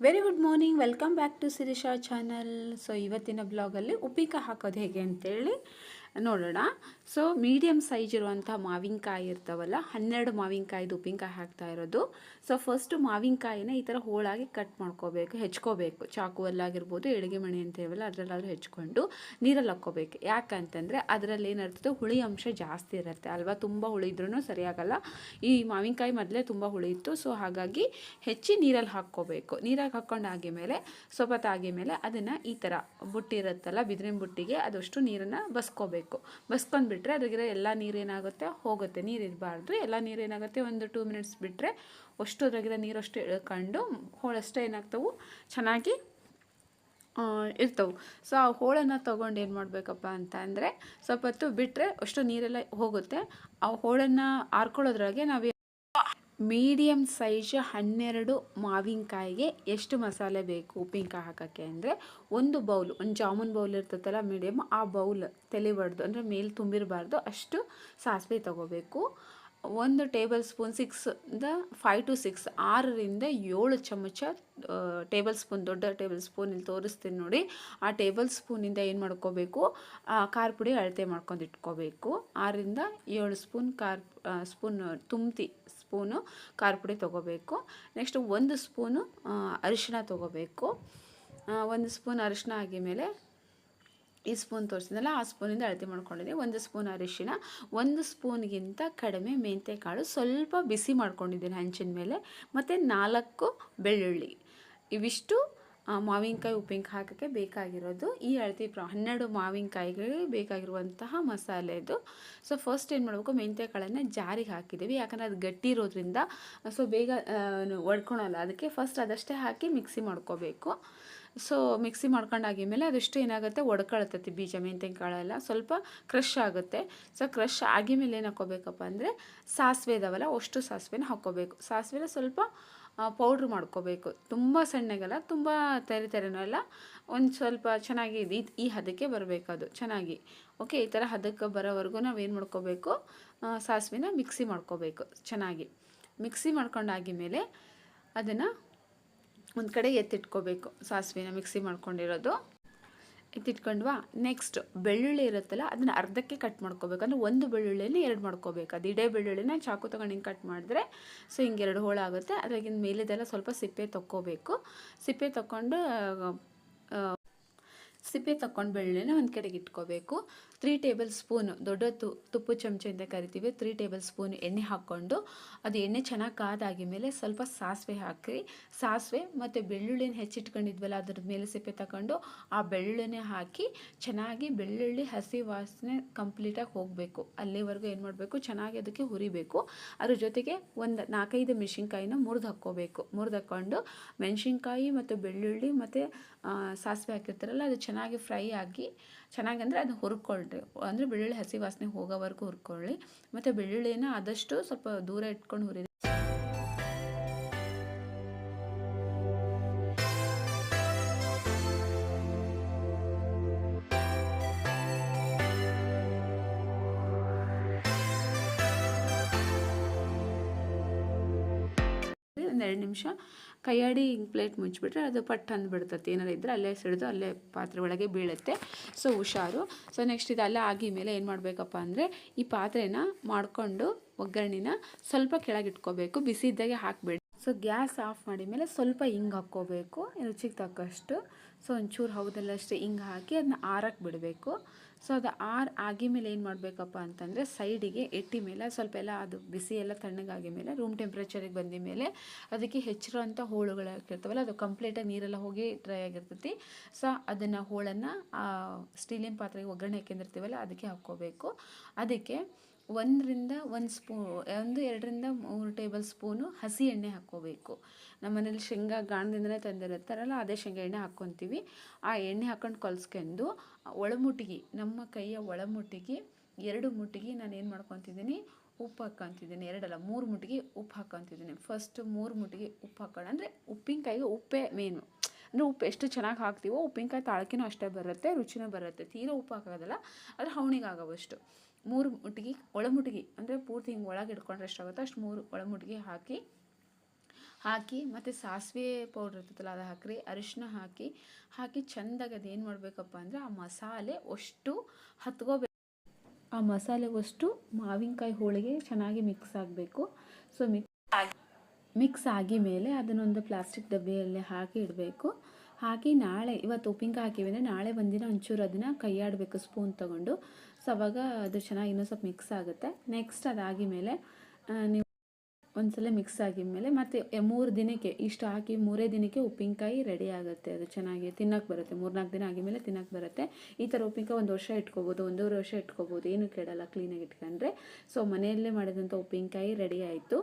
Very good morning welcome back to Sirisha channel so ಇವತ್ತಿನ ಬ್ಲಾಗಲ್ಲಿ ಉಪ್ಪಿಕ ಹಾಕೋದು ಹೇಗೆ ಅಂತೇಳಿ. ನೋಡೋಣ. ಸೊ ಮೀಡಿಯಮ್ ಸೈಜ್ ಇರುವಂಥ ಮಾವಿನಕಾಯಿ ಇರ್ತಾವಲ್ಲ, ಹನ್ನೆರಡು ಮಾವಿನಕಾಯಿದು ಉಪ್ಪಿನಕಾಯಿ ಹಾಕ್ತಾ ಇರೋದು. ಸೊ ಫಸ್ಟು ಮಾವಿನಕಾಯಿನ ಈ ಥರ ಹೋಳಾಗಿ ಕಟ್ ಮಾಡ್ಕೋಬೇಕು, ಹೆಚ್ಕೋಬೇಕು. ಚಾಕುವಲ್ಲಾಗಿರ್ಬೋದು ಎಳಿಗೆ ಮಣಿ ಅಂತೇವಲ್ಲ ಅದರಲ್ಲಾದರೂ ಹೆಚ್ಕೊಂಡು ನೀರಲ್ಲಿ ಹಾಕ್ಕೋಬೇಕು. ಯಾಕಂತಂದರೆ ಅದರಲ್ಲಿ ಏನಿರ್ತದೆ, ಹುಳಿ ಅಂಶ ಜಾಸ್ತಿ ಇರುತ್ತೆ. ಅಲ್ವಾ? ತುಂಬ ಹುಳಿ ಇದ್ರೂ ಸರಿಯಾಗಲ್ಲ. ಈ ಮಾವಿನಕಾಯಿ ಮೊದಲೇ ತುಂಬ ಹುಳಿ ಇತ್ತು. ಸೊ ಹಾಗಾಗಿ ಹೆಚ್ಚಿ ನೀರಲ್ಲಿ ಹಾಕ್ಕೋಬೇಕು. ನೀರಾಗಿ ಹಾಕ್ಕೊಂಡು ಮೇಲೆ ಸ್ವಲ್ಪ ತಾಗಿ ಮೇಲೆ ಅದನ್ನು ಈ ಥರ ಬುಟ್ಟಿ ಇರುತ್ತಲ್ಲ, ಬಿದಿರಿನ ಬುಟ್ಟಿಗೆ, ಅದಷ್ಟು ನೀರನ್ನು ಬಸ್ಕೋಬೇಕು. ಬಸ್ಕೊಂಡ್ಬಿಟ್ರೆ ಅದ್ರಾಗಿರೋ ಎಲ್ಲ ನೀರೇನಾಗುತ್ತೆ ಹೋಗುತ್ತೆ. ನೀರು ಇರಬಾರ್ದು. ಎಲ್ಲ ನೀರೇನಾಗುತ್ತೆ ಒಂದು ಟೂ ಮಿನಿಟ್ಸ್ ಬಿಟ್ಟರೆ ಅಷ್ಟು ಅದ್ರಾಗಿರೋ ಅಷ್ಟು ಇಳ್ಕೊಂಡು ಹೋಳಷ್ಟೇ ಏನಾಗ್ತವೆ? ಚೆನ್ನಾಗಿ ಇರ್ತವೆ. ಸೊ ಆ ಹೋಳನ್ನು ತೊಗೊಂಡು ಏನು ಮಾಡಬೇಕಪ್ಪ ಅಂತ ಅಂದರೆ ಸ್ವಲ್ಪ ಹೊತ್ತು ಬಿಟ್ಟರೆ ಅಷ್ಟು ನೀರೆಲ್ಲ ಹೋಗುತ್ತೆ. ಆ ಹೋಳನ್ನು ಆರ್ಕೊಳ್ಳೋದ್ರಾಗೆ ನಾವು ಮೀಡಿಯಮ್ ಸೈಜ್ ಹನ್ನೆರಡು ಮಾವಿನಕಾಯಿಗೆ ಎಷ್ಟು ಮಸಾಲೆ ಬೇಕು ಉಪ್ಪಿನಕಾಯಿ ಹಾಕೋಕ್ಕೆ ಅಂದರೆ? ಒಂದು ಬೌಲ್, ಒಂದು ಜಾಮೂನ್ ಬೌಲ್ ಇರ್ತೈತಲ್ಲ ಮೀಡಿಯಮ್ ಆ ಬೌಲ್ ತೆಲಿಬಾರ್ದು ಅಂದರೆ ಮೇಲೆ ತುಂಬಿರಬಾರ್ದು, ಅಷ್ಟು ಸಾಸಿವೆ ತೊಗೋಬೇಕು. ಒಂದು ಟೇಬಲ್ ಸ್ಪೂನ್ ಸಿಕ್ಸ್ದ ಫೈವ್ ಟು ಸಿಕ್ಸ್ ಆರರಿಂದ ಏಳು ಚಮಚ ಟೇಬಲ್ ಸ್ಪೂನ್, ದೊಡ್ಡ ಟೇಬಲ್ ಸ್ಪೂನ್ ಇಲ್ಲಿ ತೋರಿಸ್ತೀನಿ ನೋಡಿ. ಆ ಟೇಬಲ್ ಸ್ಪೂನಿಂದ ಏನು ಮಾಡ್ಕೋಬೇಕು? ಖಾರ ಪುಡಿ ಅಳತೆ ಮಾಡ್ಕೊಂಡು ಇಟ್ಕೋಬೇಕು. ಆರರಿಂದ ಏಳು ಸ್ಪೂನ್ ಖಾರ ಸ್ಪೂನ್ ತುಂಬ್ತಿ ಸ್ಪೂನು ಖಾರ ಪುಡಿ ತೊಗೋಬೇಕು. ನೆಕ್ಸ್ಟ್ ಒಂದು ಸ್ಪೂನು ಅರಿಶಿಣ ತೊಗೋಬೇಕು. ಒಂದು ಸ್ಪೂನ್ ಅರಿಶಿಣ ಆಗಿಮೇಲೆ ಈ ಸ್ಪೂನ್ ತೋರಿಸಿದ್ನಲ್ಲ, ಆ ಸ್ಪೂನಿಂದ ಅಳತೆ ಮಾಡ್ಕೊಂಡಿದ್ದೀನಿ ಒಂದು ಸ್ಪೂನ್ ಅರಿಶಿನ, ಒಂದು ಸ್ಪೂನ್ಗಿಂತ ಕಡಿಮೆ ಮೆಂತ್ಯಕಾಳು ಸ್ವಲ್ಪ ಬಿಸಿ ಮಾಡ್ಕೊಂಡಿದ್ದೀನಿ ಹಂಚಿನ ಮೇಲೆ. ಮತ್ತು ನಾಲ್ಕು ಬೆಳ್ಳುಳ್ಳಿ. ಇವಿಷ್ಟು ಮಾವಿನಕಾಯಿ ಉಪ್ಪಿನಕಾಯಿ ಹಾಕೋಕ್ಕೆ ಬೇಕಾಗಿರೋದು. ಈ ಅಳತೆ ಪ್ರ, ಹನ್ನೆರಡು ಮಾವಿನಕಾಯಿಗಳಿಗೆ ಬೇಕಾಗಿರುವಂತಹ ಮಸಾಲೆ ಇದು. ಸೊ ಫಸ್ಟ್ ಏನು ಮಾಡಬೇಕು ಮೆಂತ್ಯಕಾಳನ್ನು ಜಾರಿಗೆ ಹಾಕಿದ್ದೀವಿ. ಯಾಕಂದರೆ ಅದು ಗಟ್ಟಿ ಇರೋದ್ರಿಂದ ಸೊ ಬೇಗ ಒಡ್ಕೊಳಲ್ಲ. ಅದಕ್ಕೆ ಫಸ್ಟ್ ಅದಷ್ಟೇ ಹಾಕಿ ಮಿಕ್ಸಿ ಮಾಡ್ಕೋಬೇಕು. ಸೊ ಮಿಕ್ಸಿ ಮಾಡ್ಕೊಂಡಾಗಿದ್ಮೇಲೆ ಅದೆಷ್ಟು ಏನಾಗುತ್ತೆ? ಒಡ್ಕೊಳ್ತೈತಿ ಬೀಜ ಮೆಂತ್ಯಕಾಳೆಲ್ಲ ಸ್ವಲ್ಪ ಕ್ರಷ್ ಆಗುತ್ತೆ. ಸೊ ಕ್ರಶ್ ಆಗಿಮೇಲೆ ಏನು ಹಾಕೋಬೇಕಪ್ಪ ಅಂದರೆ ಸಾಸಿವೆ ಇದಾವಲ್ಲ, ಅಷ್ಟು ಸಾಸಿವೆನ ಹಾಕ್ಕೋಬೇಕು. ಸಾಸಿವೆನ ಸ್ವಲ್ಪ ಪೌಡ್ರ್ ಮಾಡ್ಕೋಬೇಕು. ತುಂಬ ಸಣ್ಣಗೆಲ್ಲ, ತುಂಬ ತೆರೆ ತೆರೆನೂ ಅಲ್ಲ. ಒಂದು ಸ್ವಲ್ಪ ಚೆನ್ನಾಗಿ ಈ ಈ ಹದಕ್ಕೆ ಬರಬೇಕು ಅದು. ಚೆನ್ನಾಗಿ. ಓಕೆ ಈ ಥರ ಹದಕ್ಕೆ ಬರೋವರೆಗೂ ನಾವೇನು ಮಾಡ್ಕೋಬೇಕು? ಸಾಸಿವೆನ ಮಿಕ್ಸಿ ಮಾಡ್ಕೋಬೇಕು. ಚೆನ್ನಾಗಿ. ಮಿಕ್ಸಿ ಮಾಡ್ಕೊಂಡಾಗಿಮೇಲೆ ಅದನ್ನು ಒಂದು ಕಡೆ ಎತ್ತಿಟ್ಕೋಬೇಕು. ಸಾಸಿವೆನ ಮಿಕ್ಸಿ ಮಾಡ್ಕೊಂಡಿರೋದು. ಎತ್ತಿಟ್ಕೊಂಡ್ವಾ? ನೆಕ್ಸ್ಟ್ ಬೆಳ್ಳುಳ್ಳಿ ಇರುತ್ತಲ್ಲ, ಅದನ್ನು ಅರ್ಧಕ್ಕೆ ಕಟ್ ಮಾಡ್ಕೋಬೇಕು. ಅಂದರೆ ಒಂದು ಬೆಳ್ಳುಳ್ಳಿನ ಎರಡು ಮಾಡ್ಕೋಬೇಕು. ಅದು ಇಡೇ ಬೆಳ್ಳುಳ್ಳಿನ ಚಾಕು ತಗೊಂಡು ಹಿಂಗೆ ಕಟ್ ಮಾಡಿದ್ರೆ ಸೊ ಹಿಂಗೆ ಎರಡು ಹೋಳಾಗುತ್ತೆ ಅದ್ರಾಗಿನ ಮೇಲಿದೆಲ್ಲ ಸ್ವಲ್ಪ ಸಿಪ್ಪೆ ತೊಕ್ಕೋಬೇಕು. ಸಿಪ್ಪೆ ತೊಗೊಂಡು ಸಿಪ್ಪೆ ತಗೊಂಡು ಬೆಳ್ಳುಳ್ಳಿನ ಒಂದು ಕಡೆಗೆ ಇಟ್ಕೋಬೇಕು. ತ್ರೀ ಟೇಬಲ್ ಸ್ಪೂನ್ ದೊಡ್ಡ ತು, ತುಪ್ಪ ಚಮಚ ಅಂತ ಕರಿತೀವಿ. ತ್ರೀ ಟೇಬಲ್ ಸ್ಪೂನ್ ಎಣ್ಣೆ ಹಾಕ್ಕೊಂಡು, ಅದು ಎಣ್ಣೆ ಚೆನ್ನಾಗಿ ಕಾದಾಗಿ ಮೇಲೆ ಸ್ವಲ್ಪ ಸಾಸಿವೆ ಹಾಕಿ ಸಾಸಿವೆ ಮತ್ತು ಬೆಳ್ಳುಳ್ಳಿನ ಹೆಚ್ಚಿಟ್ಕೊಂಡಿದ್ವಲ್ಲ ಅದ್ರ ಮೇಲೆ ಸಿಪ್ಪೆ ತಗೊಂಡು ಆ ಬೆಳ್ಳುಳ್ಳಿನೇ ಹಾಕಿ ಚೆನ್ನಾಗಿ ಬೆಳ್ಳುಳ್ಳಿ, ಹಸಿ ವಾಸನೆ ಕಂಪ್ಲೀಟಾಗಿ ಹೋಗಬೇಕು. ಅಲ್ಲಿವರೆಗೂ ಏನು ಮಾಡಬೇಕು? ಚೆನ್ನಾಗಿ ಅದಕ್ಕೆ ಹುರಿಬೇಕು. ಅದ್ರ ಜೊತೆಗೆ ಒಂದು ನಾಲ್ಕೈದು ಮೆಣಸಿನ್ಕಾಯಿನ ಮುರಿದು ಹಾಕ್ಕೋಬೇಕು. ಮುರಿದು ಹಾಕ್ಕೊಂಡು ಮೆಣಸಿನ್ಕಾಯಿ ಮತ್ತು ಬೆಳ್ಳುಳ್ಳಿ ಮತ್ತು ಸಾಸಿವೆ ಹಾಕಿರ್ತಾರಲ್ಲ, ಅದು ಚೆನ್ನಾಗಿ ಫ್ರೈ ಆಗಿ ಚೆನ್ನಾಗಿ ಅಂದರೆ ಅದು ಹುರ್ಕೊಳ್ಳಿ ಅಂದರೆ ಬೆಳ್ಳುಳ್ಳಿ ಹಸಿ ವಾಸನೆ ಹೋಗೋವರೆಗೂ ಹುರ್ಕೊಳ್ಳಿ. ಮತ್ತು ಬೆಳ್ಳುಳ್ಳಿನ ಆದಷ್ಟು ಸ್ವಲ್ಪ ದೂರ ಇಟ್ಕೊಂಡು ಹುರಿ ಒಂದು ಎರಡು ನಿಮಿಷ ಕೈಯಾಡಿ ಹಿಂಗೆ ಪ್ಲೇಟ್ ಮುಚ್ಚಿಬಿಟ್ರೆ ಅದು ಪಟ್ ಅಂದ್ಬಿಡ್ತತಿ. ಏನಾರು ಇದ್ದರೆ ಅಲ್ಲೇ ಸಿಡಿದು ಅಲ್ಲೇ ಪಾತ್ರೆ ಒಳಗೆ ಬೀಳುತ್ತೆ. ಸೊ ಹುಷಾರು. ಸೊ ನೆಕ್ಸ್ಟ್ ಇದೆಲ್ಲ ಆಗಿ ಮೇಲೆ ಏನು ಮಾಡಬೇಕಪ್ಪ ಅಂದರೆ ಈ ಪಾತ್ರೆನ ಮಾಡಿಕೊಂಡು ಒಗ್ಗರಣೆನ ಸ್ವಲ್ಪ ಕೆಳಗಿಟ್ಕೋಬೇಕು ಬಿಸಿ ಇದ್ದಾಗೆ ಹಾಕಬೇಡಿ. ಸೊ ಗ್ಯಾಸ್ ಆಫ್ ಮಾಡಿದ ಮೇಲೆ ಸ್ವಲ್ಪ ಹಿಂಗೆ ಹಾಕ್ಕೋಬೇಕು. ರುಚಿಗೆ ತಕ್ಕಷ್ಟು. ಸೊ ಒಂಚೂರು ಹೌದಲ್ಲ ಅಷ್ಟೇ ಹಿಂಗೆ ಹಾಕಿ ಅದನ್ನ ಆರಕ್ಕೆ ಬಿಡಬೇಕು. ಸೊ ಅದು ಆರ್ ಆಗಿ ಮೇಲೆ ಏನು ಮಾಡಬೇಕಪ್ಪ ಅಂತಂದರೆ ಸೈಡಿಗೆ ಎಟ್ಟಿ ಮೇಲೆ ಸ್ವಲ್ಪ ಎಲ್ಲ ಅದು ಬಿಸಿ ಎಲ್ಲ ತಣ್ಣಗಾಗಿ ಮೇಲೆ ರೂಮ್ ಟೆಂಪ್ರೇಚರಿಗೆ ಬಂದ ಮೇಲೆ ಅದಕ್ಕೆ ಹೆಚ್ಚಿರೋಂಥ ಹೋಳುಗಳಾಗಿರ್ತಾವಲ್ಲ ಅದು ಕಂಪ್ಲೀಟಾಗಿ ನೀರೆಲ್ಲ ಹೋಗಿ ಡ್ರೈ ಆಗಿರ್ತೈತಿ. ಸೊ ಅದನ್ನು ಹೋಳನ್ನು ಸ್ಟೀಲಿನ ಪಾತ್ರೆಗೆ ಒಗ್ಗರಣೆ ಹಾಕೊಂಡಿರ್ತೀವಲ್ಲ ಅದಕ್ಕೆ ಹಾಕ್ಕೋಬೇಕು. ಅದಕ್ಕೆ ಒಂದರಿಂದ ಒಂದು ಸ್ಪೂ, ಒಂದು ಎರಡರಿಂದ ಮೂರು ಟೇಬಲ್ ಸ್ಪೂನು ಹಸಿ ಎಣ್ಣೆ ಹಾಕ್ಕೋಬೇಕು. ನಮ್ಮ ಮನೇಲಿ ಶೇಂಗಾ ಗಾಣದಿಂದನೇ ತಂದಿರುತ್ತಾರಲ್ಲ, ಅದೇ ಶೇಂಗಾ ಎಣ್ಣೆ ಹಾಕ್ಕೊತೀವಿ. ಆ ಎಣ್ಣೆ ಹಾಕ್ಕೊಂಡು ಕಲ್ಸ್ಕೊಂಡು ಒಳಮುಟ್ಟಿಗೆ, ನಮ್ಮ ಕೈಯ ಒಳಮುಟ್ಟಿಗೆ ಎರಡು ಮುಟ್ಟಿಗೆ ನಾನು ಏನು ಮಾಡ್ಕೊತಿದ್ದೀನಿ, ಉಪ್ಪು ಹಾಕ್ಕೊತಿದ್ದೀನಿ. ಎರಡಲ್ಲ, ಮೂರು ಮುಟ್ಟಿಗೆ ಉಪ್ಪು ಹಾಕ್ಕೊತಿದ್ದೀನಿ. ಫಸ್ಟ್ ಮೂರು ಮುಟ್ಟಿಗೆ ಉಪ್ಪು ಹಾಕೋಣ. ಅಂದರೆ ಉಪ್ಪಿನಕಾಯಿಗೆ ಉಪ್ಪೇ ಮೇನು ಅಂದರೆ ಉಪ್ಪು ಎಷ್ಟು ಚೆನ್ನಾಗಿ ಹಾಕ್ತೀವೋ ಉಪ್ಪಿನಕಾಯಿ ತಾಳ್ಕಿನೂ ಅಷ್ಟೇ ಬರುತ್ತೆ, ರುಚಿನೂ ಬರುತ್ತೆ. ತೀರಾ ಉಪ್ಪು ಹಾಕೋದಲ್ಲ ಆದರೆ ಹವಣಿಗೆ ಆಗೋವಷ್ಟು ಮೂರು ಮುಟ್ಗಿ ಒಳಮುಟ್ಗಿ ಅಂದರೆ ಪೂರ್ತಿ ಹಿಂಗೆ ಒಳಗೆ ಇಟ್ಕೊಂಡ್ರೆ ಎಷ್ಟಾಗುತ್ತೋ ಅಷ್ಟು ಮೂರು ಒಳಮುಟ್ಟಿಗೆ ಹಾಕಿ ಹಾಕಿ ಮತ್ತು ಸಾಸಿವೆ ಪೌಡ್ರ್ ಇರ್ತದಲ್ಲ ಅದು ಹಾಕ್ರಿ ಅರಿಶಿನ ಹಾಕಿ ಹಾಕಿ ಚೆಂದಾಗಿ ಅದೇನು ಮಾಡಬೇಕಪ್ಪ ಅಂದರೆ ಆ ಮಸಾಲೆ ಅಷ್ಟು ಹತ್ಕೋಬೇಕು. ಆ ಮಸಾಲೆಗಷ್ಟು ಮಾವಿನಕಾಯಿ ಹೋಳಿಗೆ ಚೆನ್ನಾಗಿ ಮಿಕ್ಸ್ ಆಗಬೇಕು. ಸೊ ಮಿಕ್ಸ್ ಮಿಕ್ಸ್ ಆಗಿ ಮೇಲೆ ಅದನ್ನೊಂದು ಪ್ಲಾಸ್ಟಿಕ್ ಡಬ್ಬಿಯಲ್ಲಿ ಹಾಕಿ ಇಡಬೇಕು. ಹಾಕಿ ನಾಳೆ, ಇವತ್ತು ಉಪ್ಪಿನಕಾಯಿ ಹಾಕಿವಿ ಅಂದರೆ ನಾಳೆ ಒಂದಿನ ಒಂಚೂರು ಅದನ್ನು ಕೈಯಾಡಬೇಕು ಸ್ಪೂನ್ ತೊಗೊಂಡು. ಸೊ ಅವಾಗ ಅದು ಚೆನ್ನಾಗಿ ಇನ್ನೂ ಸ್ವಲ್ಪ ಮಿಕ್ಸ್ ಆಗುತ್ತೆ. ನೆಕ್ಸ್ಟ್ ಅದಾಗಿ ಮೇಲೆ ನೀವು ಒಂದ್ಸಲ ಮಿಕ್ಸ್ ಆಗಿದ್ಮೇಲೆ ಮತ್ತೆ ಮೂರು ದಿನಕ್ಕೆ, ಇಷ್ಟು ಹಾಕಿ ಮೂರೇ ದಿನಕ್ಕೆ ಉಪ್ಪಿನಕಾಯಿ ರೆಡಿ ಆಗುತ್ತೆ. ಅದು ಚೆನ್ನಾಗಿ ತಿನ್ನಕ್ಕೆ ಬರುತ್ತೆ. ಮೂರ್ನಾಲ್ಕು ದಿನ ಆಗಿದ್ಮೇಲೆ ತಿನ್ನಕ್ಕೆ ಬರುತ್ತೆ. ಈ ಥರ ಉಪ್ಪಿನಕಾಯಿ ಒಂದು ವರ್ಷ ಇಟ್ಕೋಬೋದು, ಒಂದೂವರೆ ವರ್ಷ ಇಟ್ಕೋಬೋದು. ಏನು ಕೆಡಲ್ಲ ಕ್ಲೀನಾಗಿ ಇಟ್ಕೊಂಡ್ರೆ. ಸೊ ಮನೆಯಲ್ಲೇ ಮಾಡಿದಂಥ ಉಪ್ಪಿನಕಾಯಿ ರೆಡಿ ಆಯಿತು.